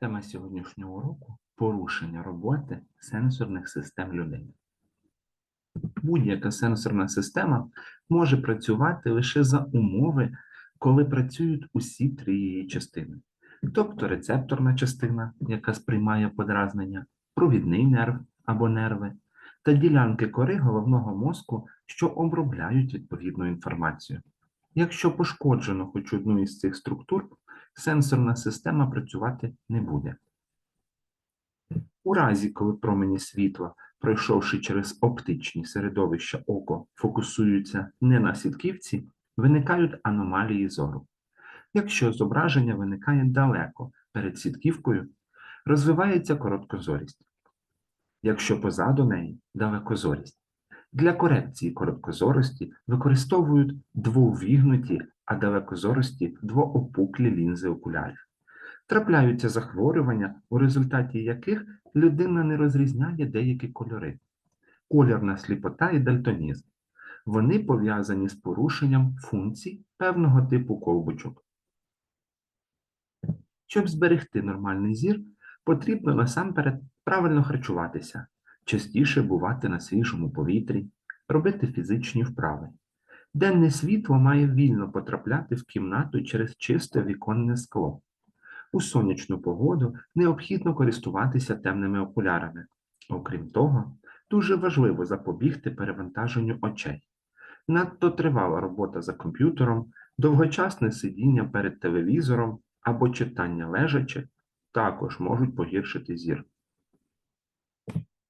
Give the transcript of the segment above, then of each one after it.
Тема сьогоднішнього уроку порушення роботи сенсорних систем людини. Будь-яка сенсорна система може працювати лише за умови, коли працюють усі три її частини. Тобто рецепторна частина, яка сприймає подразнення, провідний нерв або нерви, та ділянки кори головного мозку, що обробляють відповідну інформацію. Якщо пошкоджено хоч одну із цих структур, сенсорна система працювати не буде. У разі, коли промені світла, пройшовши через оптичні середовища око, фокусуються не на сітківці, виникають аномалії зору. Якщо зображення виникає далеко перед сітківкою, розвивається короткозорість. Якщо позаду неї далекозорість. Для корекції короткозорості використовують двовігнуті, а далекозорості двоопуклі лінзи окулярів. Трапляються захворювання, у результаті яких людина не розрізняє деякі кольори. Кольорна сліпота і дальтонізм. Вони пов'язані з порушенням функцій певного типу ковбочок. Щоб зберегти нормальний зір, потрібно насамперед правильно харчуватися, частіше бувати на свіжому повітрі, робити фізичні вправи. Денне світло має вільно потрапляти в кімнату через чисте віконне скло. У сонячну погоду необхідно користуватися темними окулярами. Окрім того, дуже важливо запобігти перевантаженню очей. Надто тривала робота за комп'ютером, довгочасне сидіння перед телевізором або читання лежачи також можуть погіршити зір.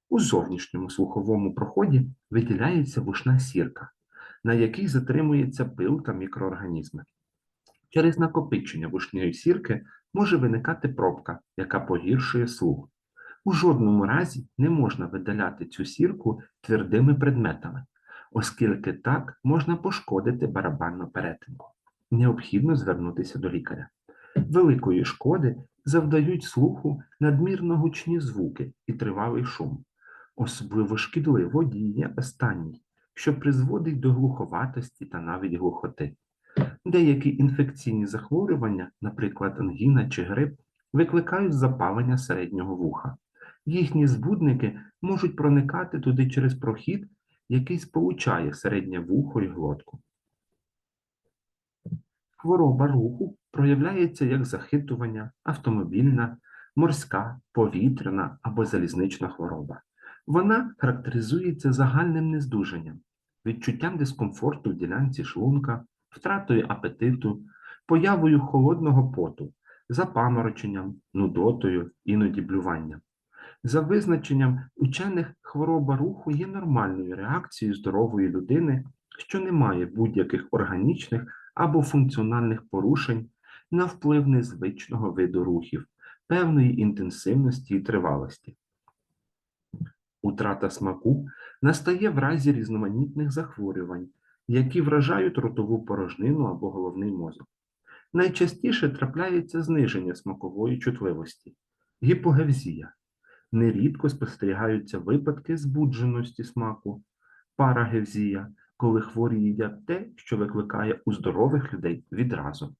У зовнішньому слуховому проході виділяється вушна сірка, на якій затримується пил та мікроорганізми. Через накопичення вушної сірки може виникати пробка, яка погіршує слух. У жодному разі не можна видаляти цю сірку твердими предметами, оскільки так можна пошкодити барабанну перетинку. Необхідно звернутися до лікаря. Великої шкоди завдають слуху надмірно гучні звуки і тривалий шум. Особливо шкідливо діє останній, що призводить до глуховатості та навіть глухоти. Деякі інфекційні захворювання, наприклад, ангіна чи грип, викликають запалення середнього вуха. Їхні збудники можуть проникати туди через прохід, який сполучає середнє вухо і глотку. Хвороба руху проявляється як захитування, автомобільна, морська, повітряна або залізнична хвороба. Вона характеризується загальним нездужанням, відчуттям дискомфорту в ділянці шлунка, втратою апетиту, появою холодного поту, запамороченням, нудотою, іноді блюванням. За визначенням учених, хвороба руху є нормальною реакцією здорової людини, що не має будь-яких органічних або функціональних порушень на вплив незвичного виду рухів, певної інтенсивності і тривалості. Утрата смаку настає в разі різноманітних захворювань, які вражають ротову порожнину або головний мозок. Найчастіше трапляється зниження смакової чутливості, гіпогевзія. Нерідко спостерігаються випадки збудженості смаку, парагевзія, коли хворі їдять те, що викликає у здорових людей відразу.